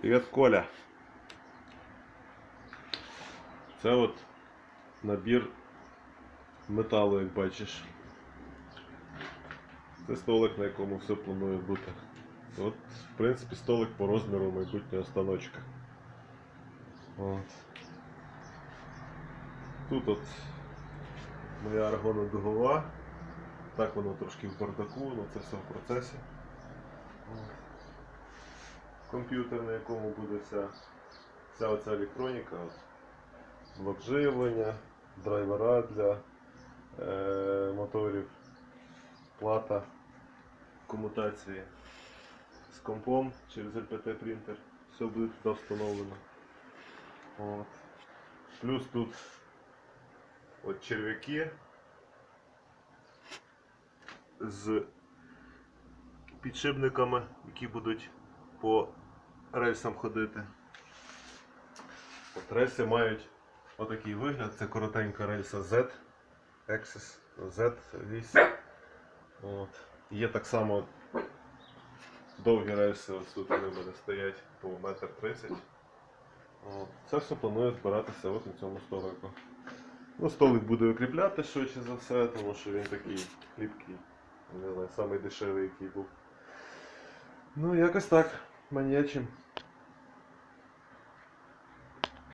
Привіт, Коля. Це от набір металу, як бачиш. Це столик, на якому все планує бути. От, в принципі, столик по розміру майбутнього станочка. От. Тут от моя аргонодугова. Так воно трошки в бардаку, але це все в процесі. От. Комп'ютер, на якому буде вся, вся оця електроніка. Блок драйвера для е, моторів, плата комутації з компом через LPT принтер. Все буде туди встановлено. От. Плюс тут от черв'яки з підшипниками, які будуть по рельсам ходити. От рельси мають отакий вигляд. Це коротенька рельса Z, Axis, Z вісь. От. Є так само довгі рельси, ось тут вони мене стоять по 1,30 м. Це все планує збиратися от на цьому столику. Ну, столик буде укріпляти швидше за все, тому що він такий хліпкий. Не знаю, самий який був. Ну, якось так, маньячим.